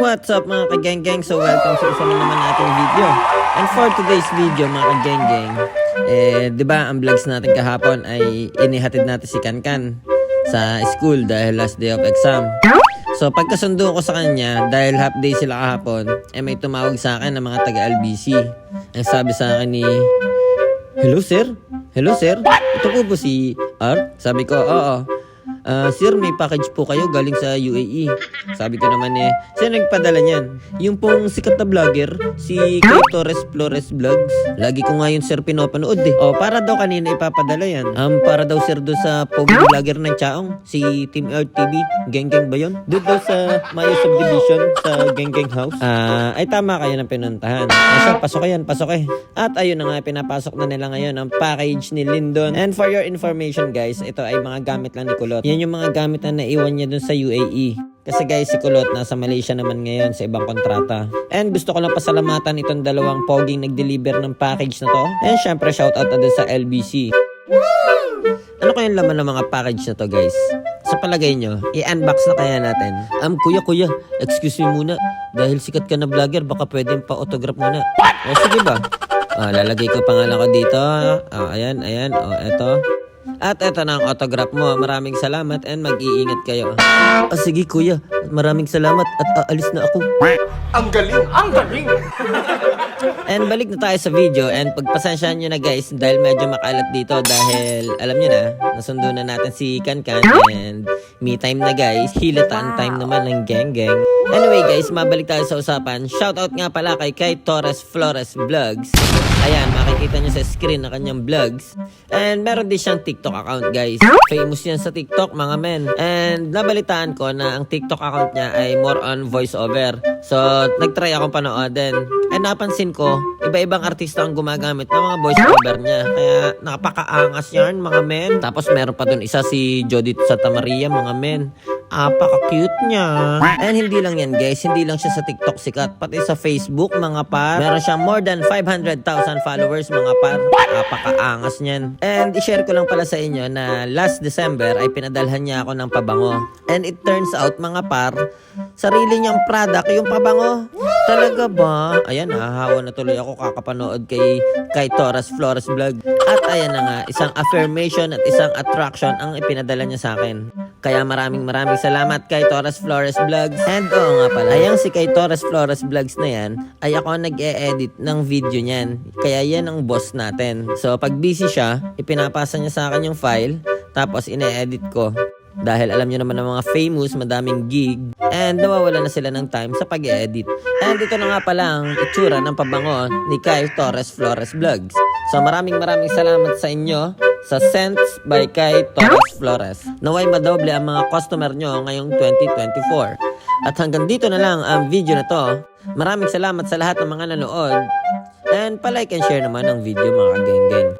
What's up mga kageng-geng? So welcome sa isa na naman nating video. And for today's video mga kageng-geng, eh, di ba ang vlogs natin kahapon ay inihatid natin si Kankan sa school dahil last day of exam. So pagkasundo ko sa kanya, dahil half day sila kahapon, eh may tumawag sa akin ng mga taga-LBC. Ang sabi sa akin ni, Hello sir? Hello sir? Ito po po si R? Sabi ko, oo. Ah, sir, may package po kayo galing sa UAE. Sabi ko naman eh, sino nagpadala niyan? Yung pong sikat na vlogger, si Kay Torres Flores Vlogs. Lagi ko nga yun sir pinapanood eh. Oh, para daw kanina ipapadala yan. Um, para daw sir doon sa pogi vlogger ng Chaong, si Team Earth TV. Geng Geng ba yun? Doon daw sa Mayo Subdivision sa Geng Geng House. Ah, ay tama kayo ng pinuntahan. Sir, pasok yan, pasok eh. At ayun na nga, pinapasok na nila ngayon ang package ni Lindon. And for your information guys, ito ay mga gamit lang ni Kulot. Yan yung mga gamit na naiwan niya dun sa UAE. Kasi guys, si Kulot nasa Malaysia naman ngayon sa ibang kontrata. And gusto ko lang pasalamatan itong dalawang poging nag-deliver ng package na to. And syempre, shoutout na din sa LBC. Ano kayang laman ng mga package na to guys? Sa palagay nyo, i-unbox na kaya natin. Um, kuya, kuya, excuse me muna. Dahil sikat ka na vlogger, baka pwedeng pa-autograph muna. O, sige ba? Ah, lalagay ko pangalan ko dito. Ah, ayan, ayan. O, eto. At eto na ang autograph mo. Maraming salamat and mag-iingat kayo. Ah, sige kuya. Maraming salamat at aalis na ako. Ang galing! Ang galing! And balik na tayo sa video and pagpasensyahan nyo na guys dahil medyo makalat dito dahil alam nyo na, nasundo na natin si Kankan and me time na guys, hilataan time naman ng geng geng. Anyway guys, mabalik tayo sa usapan. Shoutout nga pala kay Kay Torres Flores Vlogs. Ayan, makikita nyo sa screen na kanyang vlogs. And meron din siyang TikTok account guys. Famous yan sa TikTok mga men. And nabalitaan ko na ang TikTok account niya ay more on voiceover. So, nagtry akong panoodin. And napansin ko, iba-ibang artista ang gumagamit ng mga voiceover niya. Kaya napakaangas yan mga men. Tapos meron pa dun isa si Jodith Santa Maria mga men. Apaka-cute niya. And hindi lang yan guys, hindi lang siya sa TikTok sikat, pati sa Facebook mga par. Meron siyang more than 500,000 followers mga par. Apaka-angas niyan. And i-share ko lang pala sa inyo na last December ay pinadalhan niya ako ng pabango. And it turns out mga par, sarili niyang product yung pabango. Talaga ba? Ayan, nahahawa na tuloy ako kakapanood kay kay Torres Flores Vlog. At ayan na nga, isang affirmation at isang attraction ang ipinadala niya sa akin. Kaya maraming maraming salamat kay Torres Flores Vlogs. And oo nga pala, ayang si kay Torres Flores Vlogs na yan, ay ako nag-e-edit ng video niyan. Kaya yan ang boss natin. So pag busy siya, ipinapasa niya sa akin yung file, tapos ine-edit ko. Dahil alam nyo naman ng mga famous, madaming gig, and nawawala na sila ng time sa pag edit And ito na nga pala ang itsura ng pabango ni Kyle Torres Flores Vlogs. So maraming maraming salamat sa inyo sa Sense by Kai Torres Flores. Naway madoble ang mga customer nyo ngayong 2024. At hanggang dito na lang ang video na to. Maraming salamat sa lahat ng mga nanood. And palike and share naman ang video mga geng-geng.